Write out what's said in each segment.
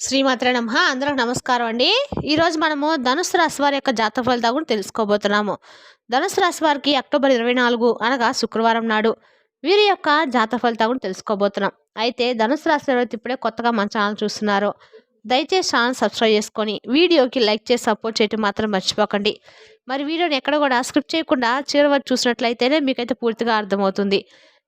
శ్రీమాత్ర నమ. అందరికి నమస్కారం అండి. ఈరోజు మనము ధనుసు రాశి వారి యొక్క జాతక ఫలితాలు కూడా తెలుసుకోబోతున్నాము. ధనుసు రాశి వారికి అక్టోబర్ ఇరవై నాలుగు అనగా శుక్రవారం నాడు వీరి యొక్క జాతక ఫలితాలు కూడా తెలుసుకోబోతున్నాం. అయితే ధనుసు రాశి వారి ఇప్పుడే కొత్తగా మన ఛానల్ చూస్తున్నారు దయచేసి ఛానల్ సబ్స్క్రైబ్ చేసుకొని వీడియోకి లైక్ చేసి సపోర్ట్ చేయటం మాత్రం మర్చిపోకండి. మరి వీడియోని ఎక్కడ కూడా స్క్రిప్ట్ చేయకుండా చివరి వరకు చూసినట్లయితేనే మీకైతే పూర్తిగా అర్థమవుతుంది.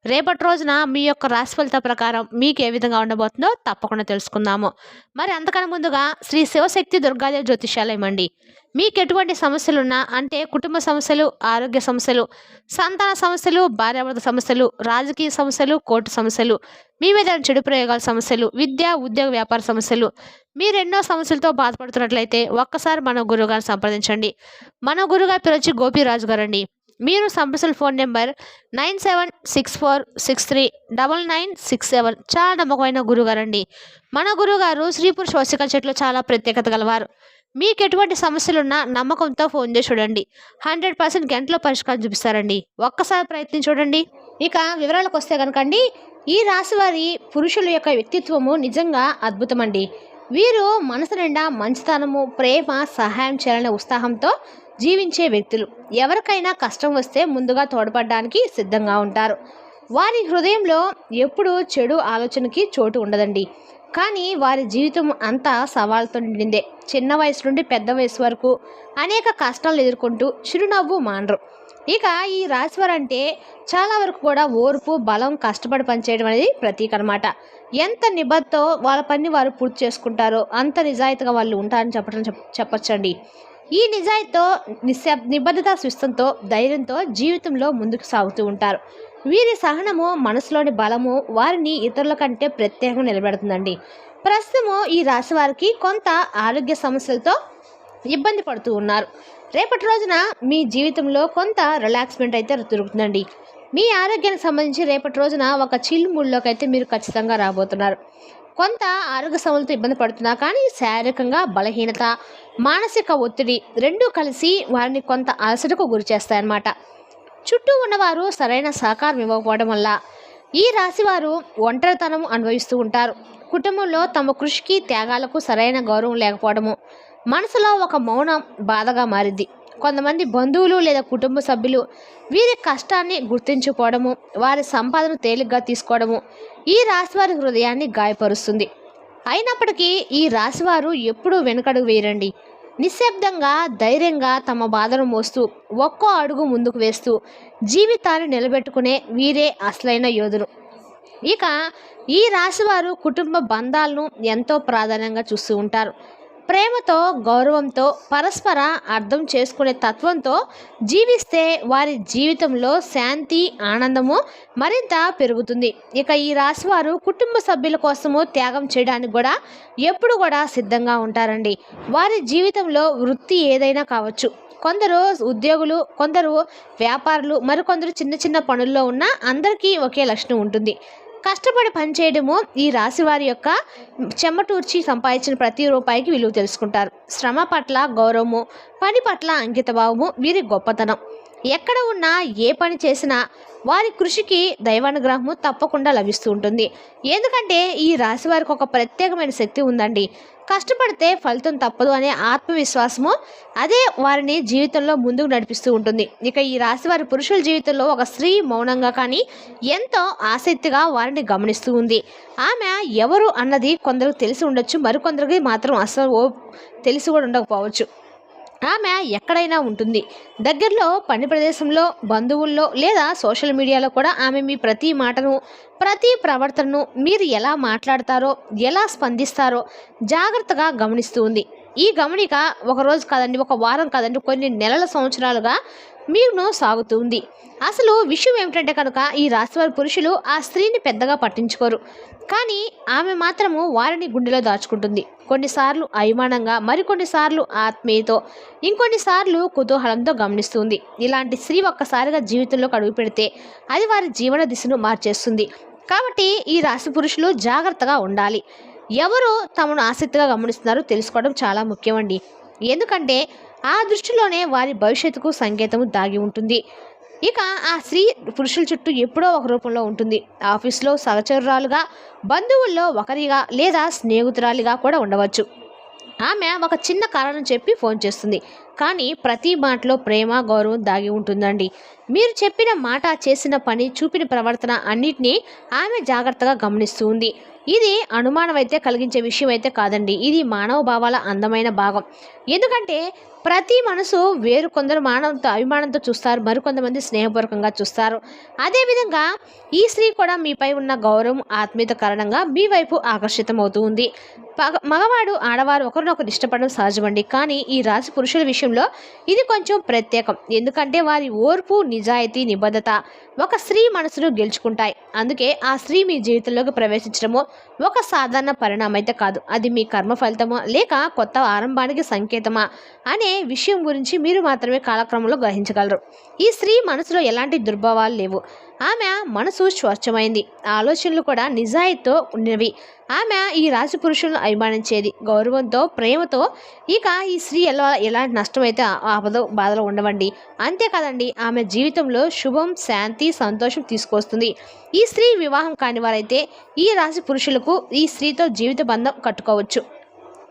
రేపటి రోజున మీ యొక్క రాశి ఫలిత ప్రకారం మీకు ఏ విధంగా ఉండబోతుందో తప్పకుండా తెలుసుకుందాము. మరి అంతకన్నా ముందుగా శ్రీ శివశక్తి దుర్గాదేవి జ్యోతిషాలయం అండి. మీకు ఎటువంటి సమస్యలున్నా అంటే కుటుంబ సమస్యలు ఆరోగ్య సమస్యలు సంతాన సమస్యలు భార్యాభర్త సమస్యలు రాజకీయ సమస్యలు కోర్టు సమస్యలు మీ మీద చెడు ప్రయోగాల సమస్యలు విద్య ఉద్యోగ వ్యాపార సమస్యలు మీరు ఎన్నో సమస్యలతో బాధపడుతున్నట్లయితే ఒక్కసారి మన గురువుగారిని సంప్రదించండి. మన గురుగారి పేరు వచ్చి గోపిరాజు గారు అండి మీరు సంప్రసల్ phone number nine seven six four six three double nine six seven చాలా నమ్మకమైన గురుగారు అండి మన గురుగారు శ్రీపుర శోషిక చెట్లు చాలా ప్రత్యేకత గలవారు. మీకు ఎటువంటి సమస్యలున్నా నమ్మకంతో ఫోన్ చేసి చూడండి. హండ్రెడ్ పర్సెంట్ గంటలో పరిష్కారం చూపిస్తారండి. ఒక్కసారి ప్రయత్నం చూడండి. ఇక వివరాలకు వస్తే కనుకండి ఈ రాశి వారి పురుషుల యొక్క వ్యక్తిత్వము నిజంగా అద్భుతమండి. వీరు మనసు నిండా మంచితనము ప్రేమ సహాయం చేయాలనే ఉత్సాహంతో జీవించే వ్యక్తులు. ఎవరికైనా కష్టం వస్తే ముందుగా తోడ్పడడానికి సిద్ధంగా ఉంటారు. వారి హృదయంలో ఎప్పుడూ చెడు ఆలోచనకి చోటు ఉండదండి. కానీ వారి జీవితం అంతా సవాళ్ళతో నిండిందే. చిన్న వయసు నుండి పెద్ద వయసు వరకు అనేక కష్టాలు ఎదుర్కొంటూ చిరునవ్వు మానరు. ఇక ఈ రాశివారు అంటే చాలా వరకు కూడా ఓర్పు బలం కష్టపడి పనిచేయడం అనేది ప్రతీక అనమాట ఎంత నిబద్ధతో వాళ్ళ పని వారు పూర్తి చేసుకుంటారో అంత నిజాయితీగా వాళ్ళు ఉంటారని చెప్పడం చెప్పచ్చండి. ఈ నిజాయితీతో నిశ్శబ్ నిబద్ధత శిస్తంతో ధైర్యంతో జీవితంలో ముందుకు సాగుతూ ఉంటారు. వీరి సహనము మనసులోని బలము వారిని ఇతరుల కంటే ప్రత్యేకంగా నిలబెడుతుందండి. ప్రస్తుతము ఈ రాశి వారికి కొంత ఆరోగ్య సమస్యలతో ఇబ్బంది పడుతూ ఉన్నారు. రేపటి రోజున మీ జీవితంలో కొంత రిలాక్స్మెంట్ అయితే దొరుకుతుందండి. మీ ఆరోగ్యానికి సంబంధించి రేపటి రోజున ఒక చిల్ మూడ్లోకి అయితే మీరు ఖచ్చితంగా రాబోతున్నారు. కొంత ఆరోగ్య సమస్యలతో ఇబ్బంది పడుతున్నా కానీ శారీరకంగా బలహీనత మానసిక ఒత్తిడి రెండూ కలిసి వారిని కొంత అలసటకు గురి చేస్తాయన్నమాట. చుట్టూ ఉన్నవారు సరైన సహకారం ఇవ్వకపోవడం వల్ల ఈ రాశివారు ఒంటరితనం అనుభవిస్తూ ఉంటారు. కుటుంబంలో తమ కృషికి త్యాగాలకు సరైన గౌరవం లేకపోవడము మనసులో ఒక మౌనం బాధగా మారింది కొంతమంది బంధువులు లేదా కుటుంబ సభ్యులు వీరి కష్టాన్ని గుర్తించుకోవడము వారి సంపాదన తేలిగ్గా తీసుకోవడము ఈ రాశివారి హృదయాన్ని గాయపరుస్తుంది. అయినప్పటికీ ఈ రాశివారు ఎప్పుడూ వెనుకడుగు వేయరండి. నిశ్శబ్దంగా ధైర్యంగా తమ బాధను మోస్తూ ఒక్కో అడుగు ముందుకు వేస్తూ జీవితాన్ని నిలబెట్టుకునే వీరే అసలైన యోధులు. ఇక ఈ రాశివారు కుటుంబ బంధాలను ఎంతో ప్రాధాన్యంగా చూస్తూ ఉంటారు. ప్రేమతో గౌరవంతో పరస్పర అర్థం చేసుకునే తత్వంతో జీవిస్తే వారి జీవితంలో శాంతి ఆనందము మరింత పెరుగుతుంది. ఇక ఈ రాశివారు కుటుంబ సభ్యుల కోసము త్యాగం చేయడానికి కూడా ఎప్పుడు కూడా సిద్ధంగా ఉంటారండి. వారి జీవితంలో వృత్తి ఏదైనా కావచ్చు. కొందరు ఉద్యోగులు కొందరు వ్యాపారులు మరికొందరు చిన్న చిన్న పనుల్లో ఉన్న అందరికీ ఒకే లక్షణం ఉంటుంది. కష్టపడి పనిచేయడము ఈ రాశి వారి యొక్క చెమటూర్చి సంపాదించిన ప్రతి రూపాయికి విలువ తెలుసుకుంటారు. శ్రమ పట్ల గౌరవము పని పట్ల అంకితభావము వీరి గొప్పతనం. ఎక్కడ ఉన్నా ఏ పని చేసినా వారి కృషికి దైవానుగ్రహము తప్పకుండా లభిస్తూ ఉంటుంది. ఎందుకంటే ఈ రాశి వారికి ఒక ప్రత్యేకమైన శక్తి ఉందండి. కష్టపడితే ఫలితం తప్పదు అనే ఆత్మవిశ్వాసము అదే వారిని జీవితంలో ముందుకు నడిపిస్తూ ఉంటుంది. ఇక ఈ రాశి వారి పురుషుల జీవితంలో ఒక స్త్రీ మౌనంగా కానీ ఎంతో ఆసక్తిగా వారిని గమనిస్తూ ఉంది. ఆమె ఎవరు అన్నది కొందరికి తెలిసి ఉండొచ్చు మరికొందరికి మాత్రం అసలు ఓ తెలిసి కూడా ఉండకపోవచ్చు. ఆమె ఎక్కడైనా ఉంటుంది. దగ్గరలో పని ప్రదేశంలో బంధువుల్లో లేదా సోషల్ మీడియాలో కూడా ఆమె మీ ప్రతి మాటను ప్రతి ప్రవర్తనను మీరు ఎలా మాట్లాడతారో ఎలా స్పందిస్తారో జాగ్రత్తగా గమనిస్తూ ఉంది. ఈ గమనిక ఒక రోజు కాదండి ఒక వారం కాదండి కొన్ని నెలల సంవత్సరాలుగా మీరును సాగుతుంది అసలు విషయం ఏమిటంటే కనుక ఈ రాశివారి పురుషులు ఆ స్త్రీని పెద్దగా పట్టించుకోరు. కానీ ఆమె మాత్రము వారిని గుండెలో దాచుకుంటుంది. కొన్నిసార్లు అభిమానంగా మరికొన్నిసార్లు ఆత్మీయతో ఇంకొన్నిసార్లు కుతూహలంతో గమనిస్తుంది ఇలాంటి స్త్రీ ఒక్కసారిగా జీవితంలోకి అడుగు పెడితే అది వారి జీవన దిశను మార్చేస్తుంది. కాబట్టి ఈ రాశి పురుషులు జాగ్రత్తగా ఉండాలి. ఎవరు తమను ఆసక్తిగా గమనిస్తున్నారో తెలుసుకోవడం చాలా ముఖ్యమండి. ఎందుకంటే ఆ దృష్టిలోనే వారి భవిష్యత్తుకు సంకేతము దాగి ఉంటుంది. ఇక ఆ స్త్రీ పురుషుల చుట్టూ ఎప్పుడో ఒక రూపంలో ఉంటుంది. ఆఫీస్లో సహచరురాలుగా బంధువుల్లో ఒకరిగా లేదా స్నేహితురాలిగా కూడా ఉండవచ్చు. ఆమె ఒక చిన్న కారణం చెప్పి ఫోన్ చేస్తుంది. కానీ ప్రతి మాటలో ప్రేమ గౌరవం దాగి ఉంటుందండి. మీరు చెప్పిన మాట చేసిన పని చూపిన ప్రవర్తన అన్నిటినీ ఆమె జాగ్రత్తగా గమనిస్తూ ఉంది. ఇది అనుమానం అయితే కలిగించే విషయం అయితే కాదండి. ఇది మానవ భావాల అందమైన భాగం. ఎందుకంటే ప్రతి మనసు వేరు కొందరు మానవంతో అభిమానంతో చూస్తారు. మరికొంతమంది స్నేహపూర్వకంగా చూస్తారు. అదేవిధంగా ఈ స్త్రీ కూడా మీపై ఉన్న గౌరవం ఆత్మీయత కారణంగా మీ వైపు ఆకర్షితమవుతూ ఉంది. మగవాడు ఆడవారు ఒకరినొకరు ఇష్టపడడం సహజమండి. కానీ ఈ రాశి పురుషుల విషయంలో ఇది కొంచెం ప్రత్యేకం. ఎందుకంటే వారి ఓర్పు నిజాయితీ నిబద్ధత ఒక స్త్రీ మనసును గెలుచుకుంటాయి. అందుకే ఆ స్త్రీ మీ జీవితంలోకి ప్రవేశించడము ఒక సాధారణ పరిణామం అయితే కాదు. అది మీ కర్మ ఫలితమా లేక కొత్త ఆరంభానికి సంకేతమా అనే విషయం గురించి మీరు మాత్రమే కాలక్రమంలో గ్రహించగలరు. ఈ స్త్రీ మనసులో ఎలాంటి దుర్భావాలు లేవు. ఆమె మనసు స్వచ్ఛమైంది. ఆలోచనలు కూడా నిజాయితీతో ఉన్నవి. ఆమె ఈ రాశి పురుషులను అభిమానించేది. గౌరవంతో ప్రేమతో. ఇక ఈ స్త్రీ ఎలా ఎలాంటి నష్టమైతే ఆపదో బాధలో ఉండవండి. అంతేకాదండి ఆమె జీవితంలో శుభం శాంతి సంతోషం తీసుకొస్తుంది. ఈ స్త్రీ వివాహం కాని వారైతే ఈ రాశి పురుషులకు ఈ స్త్రీతో జీవిత బంధం కట్టుకోవచ్చు.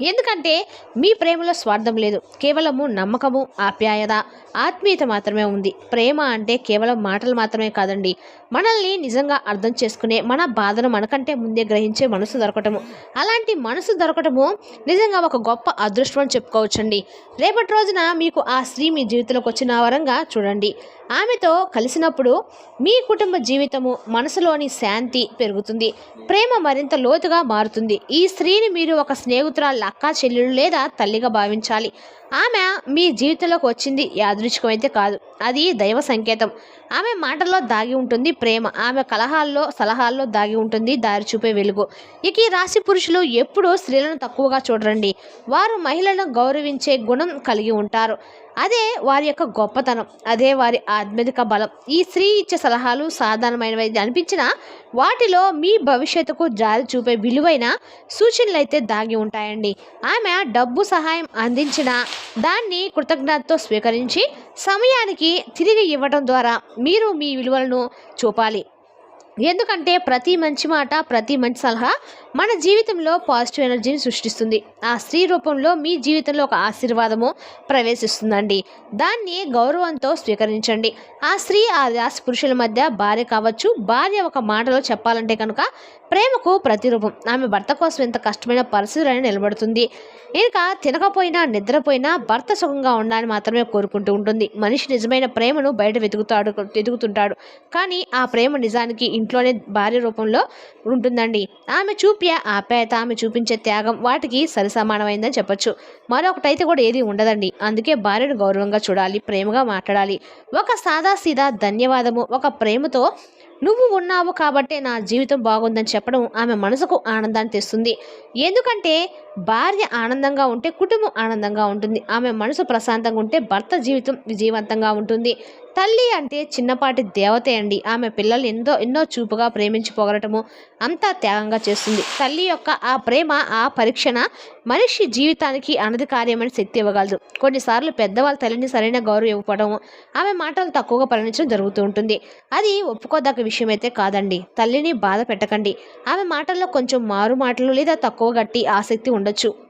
ఎందుకంటే మీ ప్రేమలో స్వార్థం లేదు కేవలము నమ్మకము ఆప్యాయత ఆత్మీయత మాత్రమే ఉంది. ప్రేమ అంటే కేవలం మాటలు మాత్రమే కాదండి. మనల్ని నిజంగా అర్థం చేసుకునే మన బాధను మనకంటే ముందే గ్రహించే మనసు దొరకటము. అలాంటి మనసు దొరకటము నిజంగా ఒక గొప్ప అదృష్టం అని చెప్పుకోవచ్చండి. రేపటి రోజున మీకు ఆ స్త్రీ మీ జీవితంలోకి వచ్చిన వరంగా చూడండి. ఆమెతో కలిసినప్పుడు మీ కుటుంబ జీవితము మనసులోని శాంతి పెరుగుతుంది. ప్రేమ మరింత లోతుగా మారుతుంది. ఈ స్త్రీని మీరు ఒక స్నేహితురాలు అక్క చెల్లెలు లేదా తల్లిగా భావించాలి. ఆమె మీ జీవితంలోకి వచ్చింది యాదృచ్ఛికమైతే అయితే కాదు. అది దైవ సంకేతం. ఆమె మాటల్లో దాగి ఉంటుంది ప్రేమ. ఆమె కలహాల్లో సలహాల్లో దాగి ఉంటుంది దారి చూపే వెలుగు. ఇక ఈ రాశి పురుషులు ఎప్పుడూ స్త్రీలను తక్కువగా చూడరండి. వారు మహిళలను గౌరవించే గుణం కలిగి ఉంటారు. అదే వారి యొక్క గొప్పతనం అదే వారి ఆధ్యాత్మిక బలం. ఈ స్త్రీ ఇచ్చే సలహాలు సాధారణమైనవి అనిపించినా వాటిలో మీ భవిష్యత్తుకు జారి చూపే విలువైన సూచనలు అయితే దాగి ఉంటాయండి. ఆమె డబ్బు సహాయం అందించిన దాన్ని కృతజ్ఞతతో స్వీకరించి సమయానికి తిరిగి ఇవ్వడం ద్వారా మీరు మీ విలువలను చూపాలి. ఎందుకంటే ప్రతి మంచి మాట ప్రతి మంచి సలహా మన జీవితంలో పాజిటివ్ ఎనర్జీని సృష్టిస్తుంది. ఆ స్త్రీ రూపంలో మీ జీవితంలో ఒక ఆశీర్వాదము ప్రవేశిస్తుందండి. దాన్ని గౌరవంతో స్వీకరించండి. ఆ స్త్రీ ఆ రాశి పురుషుల మధ్య భార్య కావచ్చు భార్య ఒక మాటలో చెప్పాలంటే కనుక ప్రేమకు ప్రతిరూపం. ఆమె భర్త కోసం ఎంత కష్టమైన పరిస్థితులని నిలబడుతుంది. ఇక తినకపోయినా నిద్రపోయినా భర్త సుఖంగా ఉండాలని మాత్రమే కోరుకుంటూ ఉంటుంది. మనిషి నిజమైన ప్రేమను బయట వెతుకుతాడు వెతుకుతుంటాడు. కానీ ఆ ప్రేమ నిజానికి ఇంట్లోనే భార్య రూపంలో ఉంటుందండి. ఆమె చూపే ఆప్యాయత ఆమె చూపించే త్యాగం వాటికి సరిసమానమైందని చెప్పొచ్చు. మరొకటైతే కూడా ఏది ఉండదండి. అందుకే భార్యను గౌరవంగా చూడాలి ప్రేమగా మాట్లాడాలి. ఒక సాదా సీదా ధన్యవాదము ఒక ప్రేమతో నువ్వు ఉన్నావు కాబట్టే నా జీవితం బాగుందని చెప్పడం ఆమె మనసుకు ఆనందాన్ని తెస్తుంది. ఎందుకంటే భార్య ఆనందంగా ఉంటే కుటుంబం ఆనందంగా ఉంటుంది. ఆమె మనసు ప్రశాంతంగా ఉంటే భర్త జీవితం విజయవంతంగా ఉంటుంది. తల్లి అంటే చిన్నపాటి దేవతే అండి. ఆమె పిల్లలు ఎంతో ఎన్నో చూపుగా ప్రేమించి పొగరటము అంతా త్యాగంగా చేస్తుంది. తల్లి యొక్క ఆ ప్రేమ ఆ పరీక్షణ మనిషి జీవితానికి అనది శక్తి ఇవ్వగలదు. కొన్నిసార్లు పెద్దవాళ్ళ తల్లిని సరైన గౌరవం ఇవ్వకపోవడం ఆమె మాటలు తక్కువగా పరిణించడం జరుగుతూ ఉంటుంది. అది ఒప్పుకోదగ్గ విషయం అయితే కాదండి. తల్లిని బాధ పెట్టకండి. ఆమె మాటల్లో కొంచెం మారు మాటలు లేదా తక్కువ గట్టి ఆసక్తి ఉండొచ్చు.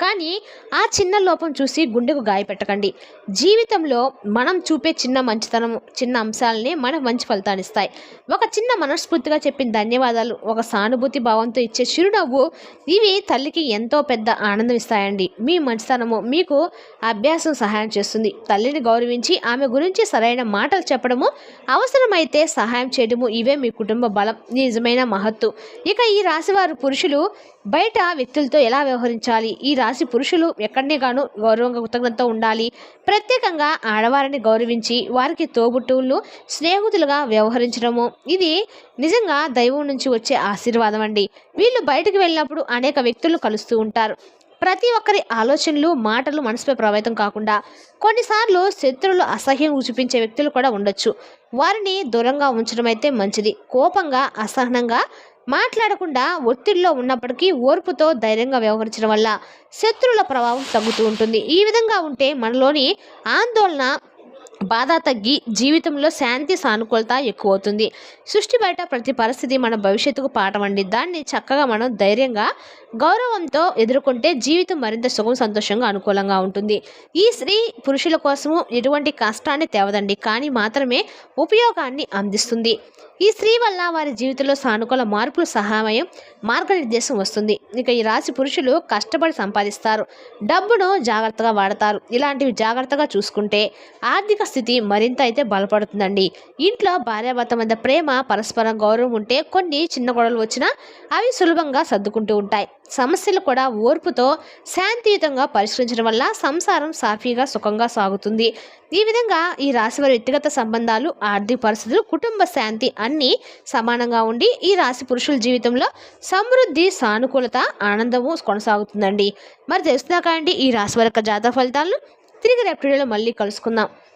కానీ ఆ చిన్న లోపం చూసి గుండెకు గాయపెట్టకండి జీవితంలో మనం చూపే చిన్న మంచితనం చిన్న అంశాలనే మనకు మంచి ఫలితాన్ని ఇస్తాయి. ఒక చిన్న మనస్ఫూర్తిగా చెప్పిన ధన్యవాదాలు. ఒక సానుభూతి భావంతో ఇచ్చే చిరునవ్వు ఇవి తల్లికి ఎంతో పెద్ద ఆనందం ఇస్తాయండి. మీ మంచితనము మీకు అభ్యాసం సహాయం చేస్తుంది. తల్లిని గౌరవించి ఆమె గురించి సరైన మాటలు చెప్పడము అవసరమైతే సహాయం చేయడము ఇవే మీ కుటుంబ బలం. నిజమైన మహత్తు. ఇక ఈ రాశివారు పురుషులు బయట వ్యక్తులతో ఎలా వ్యవహరించాలి? ఈ రాశి పురుషులు ఎక్కడనే గాను గౌరవంగా కృతజ్ఞతతో ఉండాలి. ప్రత్యేకంగా ఆడవారిని గౌరవించి వారికి తోబుట్టువులు స్నేహితులుగా వ్యవహరించడము. ఇది నిజంగా దైవం నుంచి వచ్చే ఆశీర్వాదం అండి. వీళ్ళు బయటకు వెళ్ళినప్పుడు అనేక వ్యక్తులు కలుస్తూ ఉంటారు. ప్రతి ఒక్కరి ఆలోచనలు మాటలు మనసుపై ప్రభావితం కాకుండా కొన్నిసార్లు శత్రువులు అసహ్యం చూపించే వ్యక్తులు కూడా ఉండొచ్చు. వారిని దూరంగా ఉంచడం అయితే మంచిది. కోపంగా అసహనంగా మాట్లాడకుండా ఒత్తిడిలో ఉన్నప్పటికీ ఓర్పుతో ధైర్యంగా వ్యవహరించడం వల్ల శత్రువుల ప్రభావం తగ్గుతూ ఉంటుంది. ఈ విధంగా ఉంటే మనలోని ఆందోళన బాధ తగ్గి జీవితంలో శాంతి సానుకూలత ఎక్కువవుతుంది. సృష్టి బయట ప్రతి పరిస్థితి మన భవిష్యత్తుకు పాటమండి దాన్ని చక్కగా మనం ధైర్యంగా గౌరవంతో ఎదుర్కొంటే జీవితం మరింత సుఖం సంతోషంగా అనుకూలంగా ఉంటుంది. ఈ స్త్రీ పురుషుల కోసము ఎటువంటి కష్టాన్ని తేవదండి. కానీ మాత్రమే ఉపయోగాన్ని అందిస్తుంది. ఈ స్త్రీ వల్ల వారి జీవితంలో సానుకూల మార్పులు సహాయం మార్గనిర్దేశం వస్తుంది. ఇక ఈ రాశి పురుషులు కష్టపడి సంపాదిస్తారు. డబ్బును జాగ్రత్తగా వాడతారు. ఇలాంటివి జాగ్రత్తగా చూసుకుంటే ఆర్థిక స్థితి మరింత అయితే బలపడుతుందండి. ఇంట్లో భార్యాభర్త మధ్య ప్రేమ పరస్పరం గౌరవం ఉంటే కొన్ని చిన్న గొడవలు వచ్చినా అవి సులభంగా సర్దుకుంటూ ఉంటాయి. సమస్యలు కూడా ఓర్పుతో శాంతియుతంగా పరిష్కరించడం వల్ల సంసారం సాఫీగా సుఖంగా సాగుతుంది. ఈ విధంగా ఈ రాశి వారి వ్యక్తిగత సంబంధాలు ఆర్థిక పరిస్థితులు కుటుంబ శాంతి అన్నీ సమానంగా ఉండి ఈ రాశి పురుషుల జీవితంలో సమృద్ధి సానుకూలత ఆనందము కొనసాగుతుందండి. మరి తెలుస్తున్నాక అండి ఈ రాశి వారి యొక్క జాతక ఫలితాలను. తిరిగి రేపు మళ్ళీ కలుసుకుందాం.